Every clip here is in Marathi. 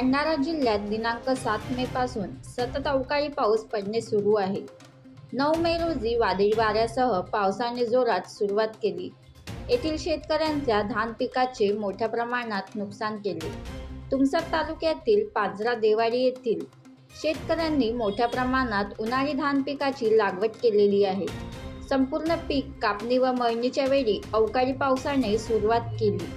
भंडारा जिल्ह्यात दिनांक सात मे पासून सतत अवकाळी पाऊस पडणे सुरू आहे. नऊ मे रोजी वादळी वाऱ्यासह पावसाने जोरात सुरुवात केली. येथील शेतकऱ्यांच्या धान पिकाचे मोठ्या प्रमाणात नुकसान केले. तुमसर तालुक्यातील पांजरा देवाडी येथील शेतकऱ्यांनी मोठ्या प्रमाणात उन्हाळी धान पिकाची लागवड केलेली आहे. संपूर्ण पीक कापणी व मळणीच्या वेळी अवकाळी पावसाने सुरुवात केली.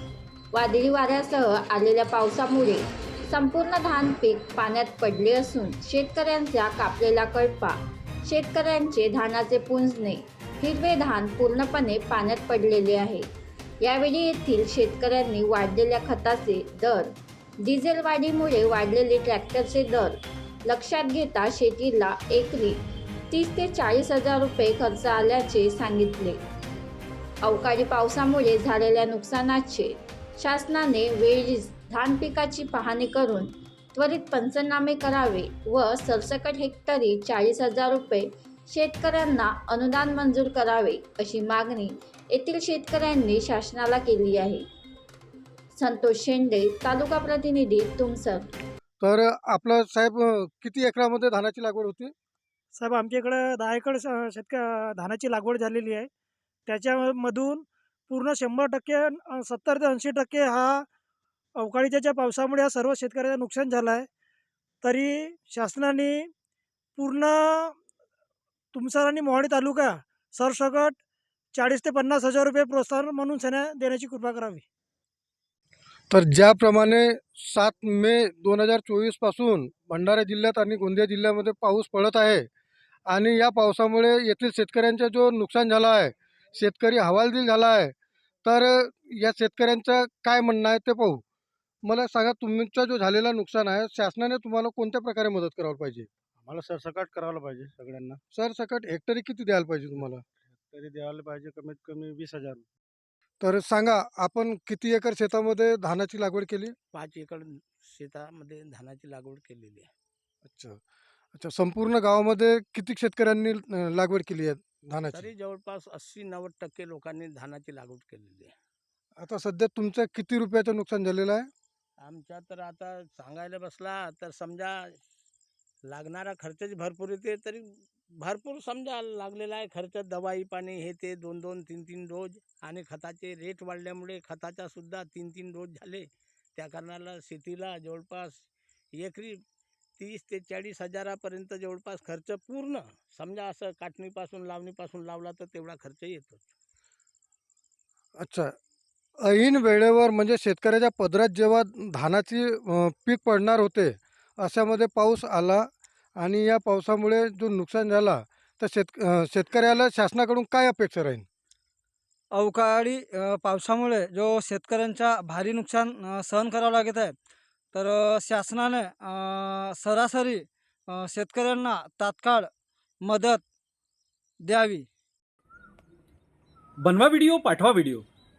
वादळी वाऱ्यासह आलेल्या पावसामुळे संपूर्ण धान पीक पाण्यात पडले असून शेतकऱ्यांचा कापलेला कळपा शेतकऱ्यांचे धानाचे पुंजणे हिरवे धान पूर्णपणे पाण्यात पडलेले आहे. यावेळी येथील शेतकऱ्यांनी वाढलेल्या खताचे दर डिझेल वाढीमुळे वाढलेले ट्रॅक्टरचे दर लक्षात घेता शेतीला एकरी तीस ते चाळीस हजार रुपये खर्च आल्याचे सांगितले. अवकाळी पावसामुळे झालेल्या नुकसानाचे शासनाने वेळीच धान पिकाची पाहणी करून त्वरित पंचनामे करावे व सरसकट हेक्टरी चाळीस हजार रुपये शेतकऱ्यांना अनुदान मंजूर करावे अशी मागणी येथील शेतकऱ्यांनी शासनाला केली आहे. संतोष शेंडे तालुका प्रतिनिधी तुमसर. तर आपलं साहेब किती एकरामध्ये धानाची लागवड होती? साहेब आमच्या इकडं दहा एकर शेतक धानाची लागवड झालेली आहे. त्याच्यामधून पूर्ण शंभर टक्के सत्तर ते ऐंशी टक्के हा अवकाळीच्या ज्या पावसामुळे हा सर्व शेतकऱ्याचं नुकसान झालं आहे तरी शासनाने पूर्ण तुमसर आणि मोहाडी तालुका सरसकट चाळीस ते पन्नास हजार रुपये प्रोत्साहन म्हणून सण्या देण्याची कृपा करावी. तर ज्याप्रमाणे सात मे दोन हजार चोवीसपासून भंडारा जिल्ह्यात आणि गोंदिया जिल्ह्यामध्ये पाऊस पडत आहे आणि या पावसामुळे येथील शेतकऱ्यांचा जो नुकसान झाला आहे शेतकरी हवालदिल झाला आहे तर या शेतकऱ्यांचं काय म्हणणं आहे ते पाहू. मला सांगा तुमचा जो झालेला नुकसान आहे शासनाने तुम्हाला कोणत्या प्रकारे मदत करायला पाहिजे? आम्हाला सरसकट करायला पाहिजे सगळ्यांना. सरसकट हेक्टरी किती द्यायला पाहिजे तुम्हाला? तरी द्यायला पाहिजे कमीत कमी वीस हजार. तर सांगा आपण किती एकर शेतामध्ये धानाची लागवड केली? पाच एकर शेतामध्ये धानाची लागवड केलेली आहे. अच्छा. अच्छा संपूर्ण गावामध्ये किती शेतकऱ्यांनी अं, लागवड केली आहे धानाची? तरी जवळपास अस्सी नव्वद टक्के लोकांनी धानाची लागवड केलेली आहे. आता सध्या तुमचं किती रुपयाचं नुकसान झालेलं आहे? आमच्या तर आता सांगायला बसला तर समजा लागणारा खर्चच भरपूर येते तरी भरपूर समजा लागलेला आहे खर्च. दवाई पाणी हे ते दोन दोन तीन तीन डोज आणि खताचे रेट वाढल्यामुळे खताचा सुद्धा तीन तीन डोज झाले. त्या कारणाला शेतीला जवळपास एकरी तीस ते चाळीस हजारापर्यंत जवळपास खर्च पूर्ण. समजा असं काटणीपासून लावणीपासून लावला तर तेवढा खर्च येतो अच्छा. ऐन वेळेवर म्हणजे शेतकऱ्याच्या पदरात जेव्हा धानाची पीक पडणार होते अशामध्ये पाऊस आला आणि या पावसामुळे जो नुकसान झाला तर शेत शेतकऱ्याला शासनाकडून काय अपेक्षा राहील? अवकाळी पावसामुळे जो शेतकऱ्यांचा भारी नुकसान सहन करावं लागत आहे तर शासनाने सरासरी शेतकऱ्यांना तात्काळ मदत द्यावी. बनवा व्हिडिओ पाठवा व्हिडिओ.